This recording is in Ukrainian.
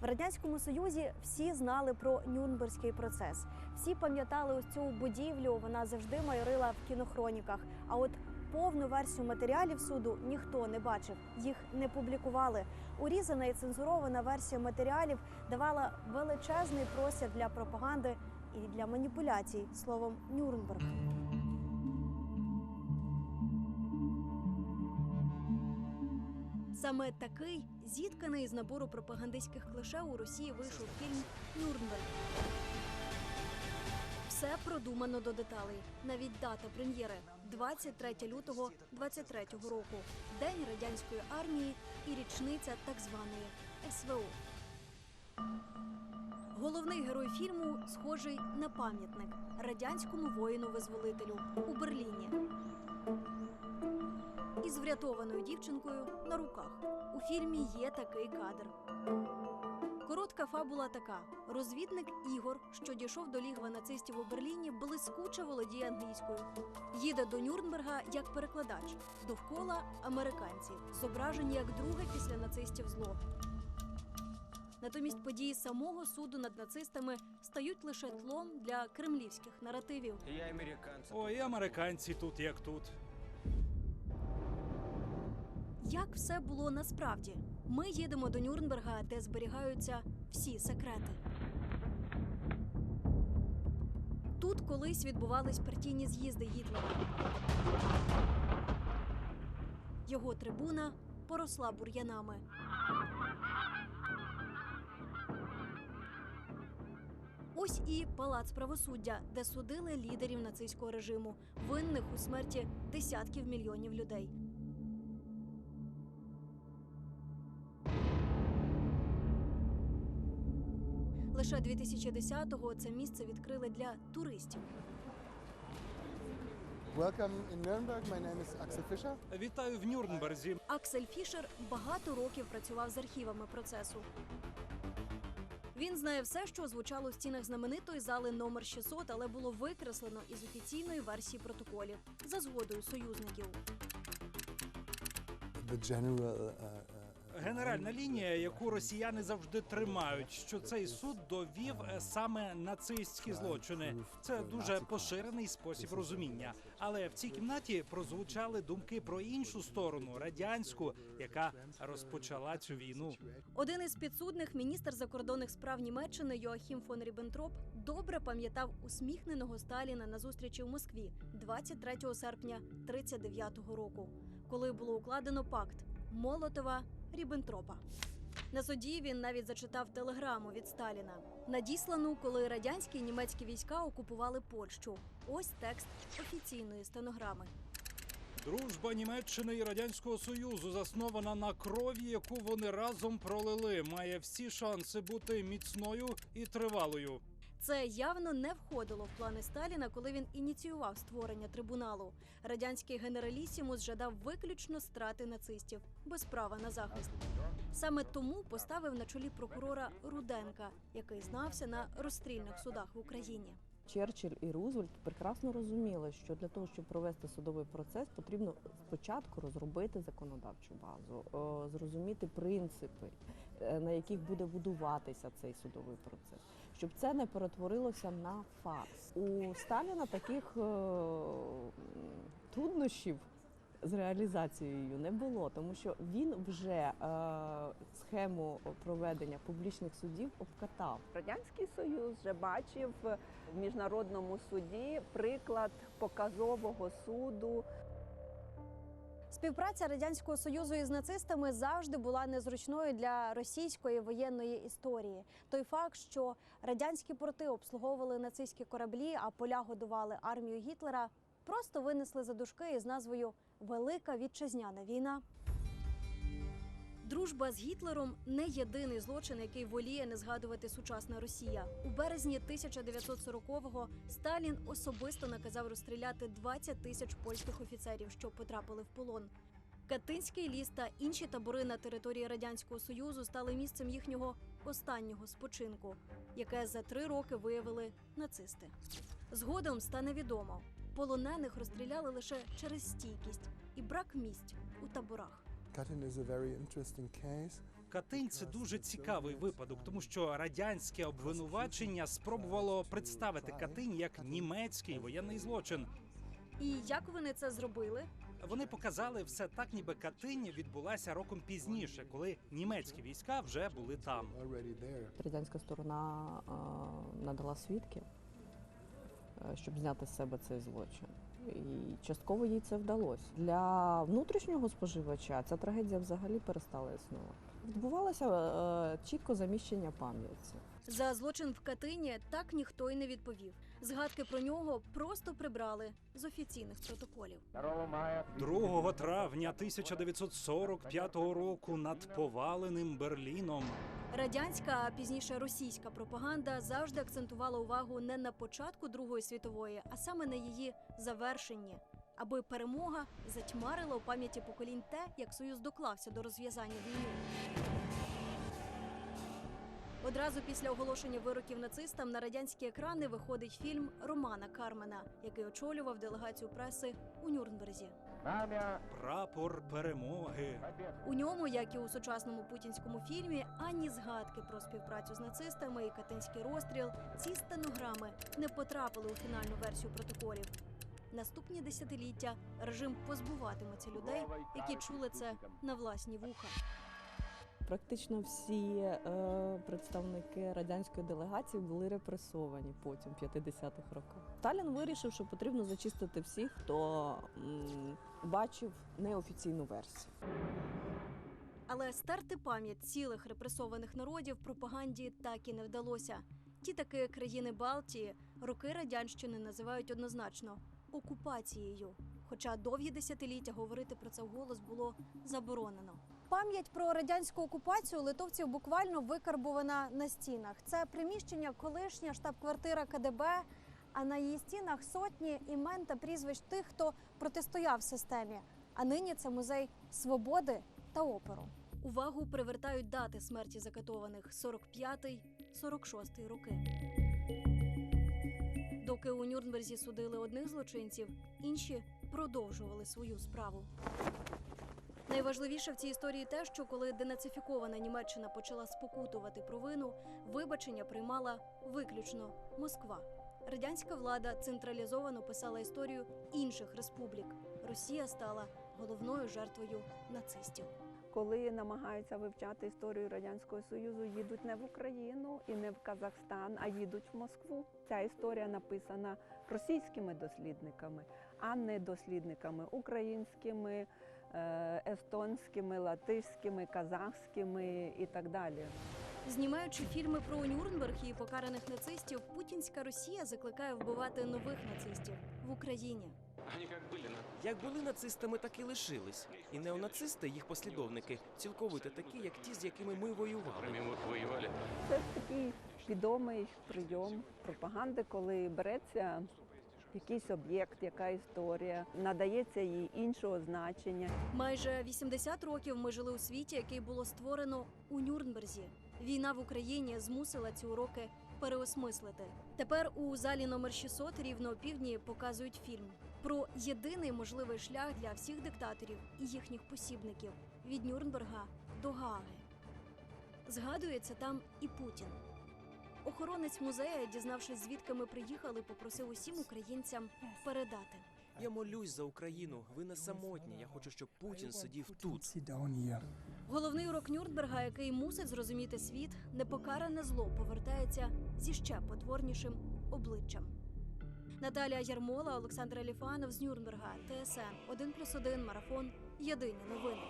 В радянському союзі всі знали про Нюрнберзький процес. Всі пам'ятали ось цю будівлю. Вона завжди майорила в кінохроніках. А от повну версію матеріалів суду ніхто не бачив, їх не публікували. Урізана і цензурована версія матеріалів давала величезний простір для пропаганди і для маніпуляцій словом Нюрнберг. Саме такий зітканий з набору пропагандистських клише у Росії вийшов фільм Нюрнберг. Все продумано до деталей. Навіть дата прем'єри 23 лютого 23-го року, день радянської армії і річниця так званої СВО. Головний герой фільму схожий на пам'ятник радянському воїну-визволителю у Берліні із врятованою дівчинкою на руках. У фільмі є такий кадр. Коротка фабула така: розвідник Ігор, що дійшов до лігва нацистів у Берліні, блискуче володіє англійською. Їде до Нюрнберга як перекладач. Довкола американці, зображені як друге після нацистів зло. Натомість події самого суду над нацистами стають лише тлом для кремлівських наративів. Я. Ой, американці тут як тут. Як все було насправді? Ми їдемо до Нюрнберга, де зберігаються всі секрети. Тут колись відбувались партійні з'їзди Гітлера. Його трибуна поросла бур'янами. Ось і палац правосуддя, де судили лідерів нацистського режиму, винних у смерті десятків мільйонів людей. Лише 2010-го це місце відкрили для туристів. Welcome in Nuremberg. My name is Axel Fischer. Вітаю в Нюрнберзі. Аксель Фішер багато років працював з архівами процесу. Він знає все, що звучало в стінах знаменитої зали номер 600, але було викреслено із офіційної версії протоколів за згодою союзників. The general uh, uh, Генеральна лінія, яку росіяни завжди тримають, що цей суд довів е, саме нацистські злочини. Це дуже поширений спосіб розуміння. Але в цій кімнаті прозвучали думки про іншу сторону радянську, яка розпочала цю війну. Один із підсудних, міністр закордонних справ Німеччини Йоахім фон Ріббентроп, добре пам'ятав усміхненого Сталіна на зустрічі в Москві 23 серпня 39-го року, коли було укладено пакт Молотова Ріббентропа. На суді він навіть зачитав телеграму від Сталіна, надіслану, коли радянські і німецькі війська окупували Польщу. Ось текст офіційної стенограми. Дружба Німеччини і радянського союзу заснована на крові, яку вони разом пролили, має всі шанси бути міцною і тривалою. Це явно не входило в плани Сталіна, коли він ініціював створення трибуналу. Радянський генералісімус жадав виключно страти нацистів без права на захист. Саме тому поставив на чолі прокурора Руденка, який знався на розстрільних судах в Україні. Черчилль і Рузвельт прекрасно розуміли, що для того, щоб провести судовий процес, потрібно спочатку розробити законодавчу базу, зрозуміти принципи, на яких буде будуватися цей судовий процес, щоб це не перетворилося на фарс. У Сталіна таких е, труднощів. З реалізацією не було, тому що він вже е, схему проведення публічних судів обкатав. Радянський Союз вже бачив в міжнародному суді приклад показового суду. Співпраця радянського союзу із нацистами завжди була незручною для російської воєнної історії. Той факт, що радянські порти обслуговували нацистські кораблі, а поля годували армію Гітлера, просто винесли за дужки із назвою Велика вітчизняна війна. Дружба з Гітлером не єдиний злочин, який воліє не згадувати сучасна Росія. У березні 1940-го Сталін особисто наказав розстріляти 20 тисяч польських офіцерів, що потрапили в полон. Катинський ліс та інші табори на території радянського союзу стали місцем їхнього останнього спочинку, яке за три роки виявили нацисти. Згодом стане відомо, полонених розстріляли лише через стійкість і брак місць у таборах. Katyn is a very interesting case Катинь це дуже цікавий випадок, тому що радянське обвинувачення спробувало представити Катинь як німецький воєнний злочин. І як вони це зробили? Вони показали все так, ніби Катинь відбулася роком пізніше, коли німецькі війська вже були там. Радянська сторона е, надала свідки, е, щоб зняти з себе цей злочин. І частково їй це вдалося. Для внутрішнього споживача ця трагедія взагалі перестала існувати. Відбувалося е, чітко заміщення пам'яті. За злочин в Катині так ніхто й не відповів. Згадки про нього просто прибрали з офіційних протоколів. 2 травня 1945 року над поваленим Берліном Радянська, а пізніше російська пропаганда завжди акцентувала увагу не на початку Другої світової, а саме на її завершенні, аби перемога затьмарила у пам'яті поколінь те, як Союз доклався до розв'язання війни. Одразу після оголошення вироків нацистам на радянські екрани виходить фільм Романа Кармена, який очолював делегацію преси у Нюрнберзі. прапор перемоги. У ньому, як і у сучасному путінському фільмі, ані згадки про співпрацю з нацистами і катинський розстріл, ці стенограми не потрапили у фінальну версію протоколів. Наступні десятиліття режим позбуватиметься людей, які чули це на власні вуха. Практично всі е, представники радянської делегації були репресовані потім в 50-х роках. Сталін вирішив, що потрібно зачистити всіх, хто м, бачив неофіційну версію. Але стерти пам'ять цілих репресованих народів пропаганді так і не вдалося. Ті таки країни Балтії роки радянщини називають однозначно окупацією. Хоча довгі десятиліття говорити про це вголос було заборонено. Пам'ять про радянську окупацію литовців буквально викарбувана на стінах. Це приміщення колишня штаб-квартира КДБ. А на її стінах сотні імен та прізвищ тих, хто протистояв системі. А нині це музей свободи та опору. Увагу привертають дати смерті закатованих 45-46 роки. Доки у Нюрнберзі судили одних злочинців, інші продовжували свою справу. Найважливіше в цій історії те, що коли денацифікована Німеччина почала спокутувати провину, вибачення приймала виключно Москва. Радянська влада централізовано писала історію інших республік. Росія стала головною жертвою нацистів. Коли намагаються вивчати історію радянського союзу, їдуть не в Україну і не в Казахстан, а їдуть в Москву. Ця історія написана російськими дослідниками, а не дослідниками українськими, естонськими, латишськими, казахськими і так далі. Знімаючи фільми про Нюрнберг і покараних нацистів, путінська Росія закликає вбивати нових нацистів в Україні. Они как были на Як були нацистами, так і лишились. І неонацисти, їх послідовники, цілковито такі, як ті, з якими ми воювали. которыми мы воевали. Це такий відомий прийом пропаганди, коли береться якийсь об'єкт, яка історія, надається їй іншого значення. Майже 80 років ми жили у світі, який було створено у Нюрнберзі. Війна в Україні змусила ці уроки переосмислити. Тепер у залі номер 600 рівно опівдні показують фільм про єдиний можливий шлях для всіх диктаторів і їхніх посібників від Нюрнберга до Гааги. Згадується там і Путін. Охоронець музея, дізнавшись, звідки ми приїхали, попросив усім українцям передати. Я молюсь за Україну. Ви не самотні. Я хочу, щоб Путін сидів тут. Головний урок Нюрнберга, який мусить зрозуміти світ, непокаране зло повертається зі ще потворнішим обличчям. Наталія Ярмола, Олександр Аліфанов з Нюрнберга, ТСН 1+,1, Марафон. Єдині новини.